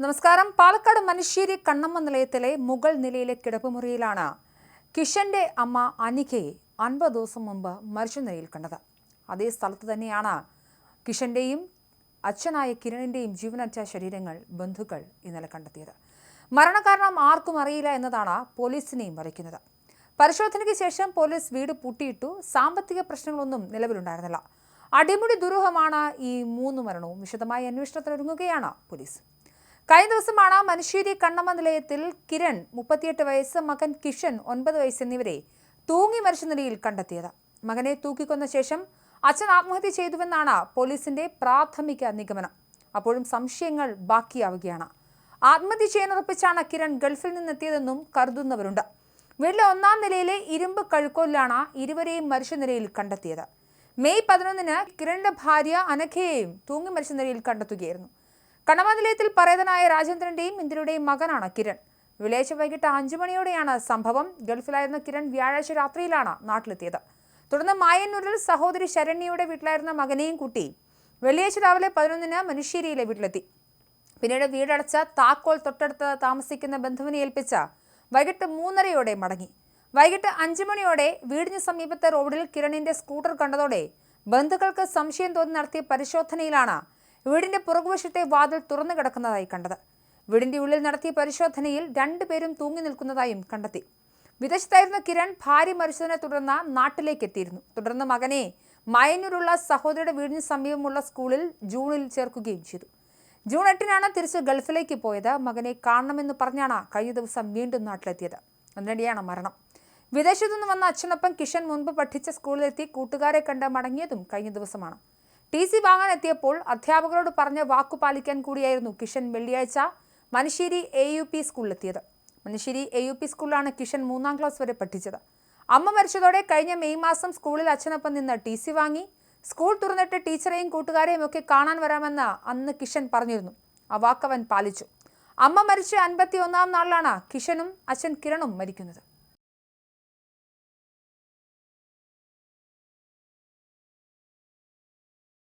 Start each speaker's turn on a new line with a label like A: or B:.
A: നമസ്കാരം. പാലക്കാട് മനുഷ്യരി കണ്ണമ്മ നിലയത്തിലെ മുകൾ നിലയിലെ കിടപ്പുമുറിയിലാണ് കിഷന്റെ അമ്മ അനികയെ അൻപത് ദിവസം മുമ്പ് മരിച്ച നിലയിൽ കണ്ടത്. അതേ സ്ഥലത്ത് തന്നെയാണ് കിഷന്റെയും അച്ഛനായ കിരണിന്റെയും ജീവനറ്റ ശരീരങ്ങൾ ബന്ധുക്കൾ ഇന്നലെ കണ്ടെത്തിയത്. മരണകാരണം ആർക്കും അറിയില്ല എന്നതാണ് പോലീസിനെയും അറിയിക്കുന്നത് പരിശോധനയ്ക്ക് ശേഷം പോലീസ് വീട് പൂട്ടിയിട്ടു സാമ്പത്തിക പ്രശ്നങ്ങളൊന്നും നിലവിലുണ്ടായിരുന്നില്ല. അടിമുടി ദുരൂഹമാണ് ഈ മൂന്ന് മരണവും. വിശദമായ അന്വേഷണത്തിനൊരുങ്ങുകയാണ് പോലീസ്. കഴിഞ്ഞ ദിവസമാണ് മനുഷ്യരി കണ്ണമ്മ നിലയത്തിൽ കിരൺ മുപ്പത്തിയെട്ട് വയസ്സ് മകൻ കിഷൻ ഒൻപത് വയസ്സ് എന്നിവരെ തൂങ്ങി മരിച്ച നിലയിൽ കണ്ടെത്തിയത്. മകനെ തൂക്കിക്കൊന്ന ശേഷം അച്ഛൻ ആത്മഹത്യ ചെയ്തുവെന്നാണ് പോലീസിന്റെ പ്രാഥമിക നിഗമനം. അപ്പോഴും സംശയങ്ങൾ ബാക്കിയാവുകയാണ്. ആത്മഹത്യ ചെയ്യാനുറപ്പിച്ചാണ് കിരൺ ഗൾഫിൽ നിന്നെത്തിയതെന്നും കരുതുന്നവരുണ്ട്. വീട്ടിലെ ഒന്നാം നിലയിലെ ഇരുമ്പ് കഴുക്കോലിലാണ് ഇരുവരെയും മരിച്ച നിലയിൽ കണ്ടെത്തിയത്. മെയ് പതിനൊന്നിന് കിരണിന്റെ ഭാര്യ അനഘയെയും തൂങ്ങി മരിച്ച നിലയിൽ കണ്ടെത്തുകയായിരുന്നു. കണ്ണമ്മ നിലയത്തിൽ പരേതനായ രാജേന്ദ്രന്റെയും ഇന്ദിരയുടെയും മകനാണ് കിരൺ. വെള്ളിയാഴ്ച വൈകിട്ട് അഞ്ചു മണിയോടെയാണ് സംഭവം. ഗൾഫിലായിരുന്ന കിരൺ വ്യാഴാഴ്ച രാത്രിയിലാണ് നാട്ടിലെത്തിയത്. തുടർന്ന് മായന്നൂരിൽ സഹോദരി ശരണ്യയുടെ വീട്ടിലായിരുന്ന മകനെയും കൂട്ടി വെള്ളിയാഴ്ച രാവിലെ പതിനൊന്നിന് മനുഷ്യരിയിലെ വീട്ടിലെത്തി. പിന്നീട് വീടടച്ച താക്കോൽ തൊട്ടടുത്ത് താമസിക്കുന്ന ബന്ധുവിനെ ഏൽപ്പിച്ച വൈകിട്ട് മൂന്നരയോടെ മടങ്ങി. വൈകിട്ട് അഞ്ചു മണിയോടെ വീടിന് സമീപത്തെ റോഡിൽ കിരണിന്റെ സ്കൂട്ടർ കണ്ടതോടെ ബന്ധുക്കൾക്ക് സംശയം തോന്നി നടത്തിയ പരിശോധനയിലാണ് വീടിന്റെ പുറകുവശത്തെ വാതിൽ തുറന്നു കിടക്കുന്നതായി കണ്ടത്. വീടിന്റെ ഉള്ളിൽ നടത്തിയ പരിശോധനയിൽ രണ്ടുപേരും തൂങ്ങി നിൽക്കുന്നതായും കണ്ടെത്തി. വിദേശത്തായിരുന്ന കിരൺ ഭാര്യ മരിച്ചതിനെ തുടർന്ന് നാട്ടിലേക്ക് എത്തിയിരുന്നു. തുടർന്ന് മകനെ മയന്നൂരുള്ള സഹോദരിയുടെ വീടിന് സമീപമുള്ള സ്കൂളിൽ ജൂണിൽ ചേർക്കുകയും ചെയ്തു. ജൂൺ എട്ടിനാണ് തിരിച്ച് ഗൾഫിലേക്ക് പോയത്. മകനെ കാണണമെന്ന് പറഞ്ഞാണ് കഴിഞ്ഞ ദിവസം വീണ്ടും നാട്ടിലെത്തിയത്. അതിനിടെയാണ് മരണം. വിദേശത്തുനിന്ന് വന്ന അച്ഛനൊപ്പം കിഷൻ മുൻപ് പഠിച്ച സ്കൂളിലെത്തി കൂട്ടുകാരെ കണ്ട് മടങ്ങിയതും കഴിഞ്ഞ ദിവസമാണ്. ടി സി വാങ്ങാൻ എത്തിയപ്പോൾ അധ്യാപകരോട് പറഞ്ഞ വാക്കു പാലിക്കാൻ കൂടിയായിരുന്നു കിഷൻ വെള്ളിയാഴ്ച മനുശ്ശേരി എ യു പി സ്കൂളിലെത്തിയത്. മനുശ്ശേരി എ യു പി സ്കൂളിലാണ് കിഷൻ മൂന്നാം ക്ലാസ് വരെ പഠിച്ചത്. അമ്മ മരിച്ചതോടെ കഴിഞ്ഞ മെയ് മാസം സ്കൂളിൽ അച്ഛനൊപ്പം നിന്ന് ടി സി വാങ്ങി. സ്കൂൾ തുറന്നിട്ട് ടീച്ചറെയും കൂട്ടുകാരെയും ഒക്കെ കാണാൻ വരാമെന്ന് അന്ന് കിഷൻ പറഞ്ഞിരുന്നു. ആ വാക്കവൻ പാലിച്ചു. അമ്മ മരിച്ച അൻപത്തി ഒന്നാം നാളിലാണ് കിഷനും അച്ഛൻ കിരണും മരിക്കുന്നത്.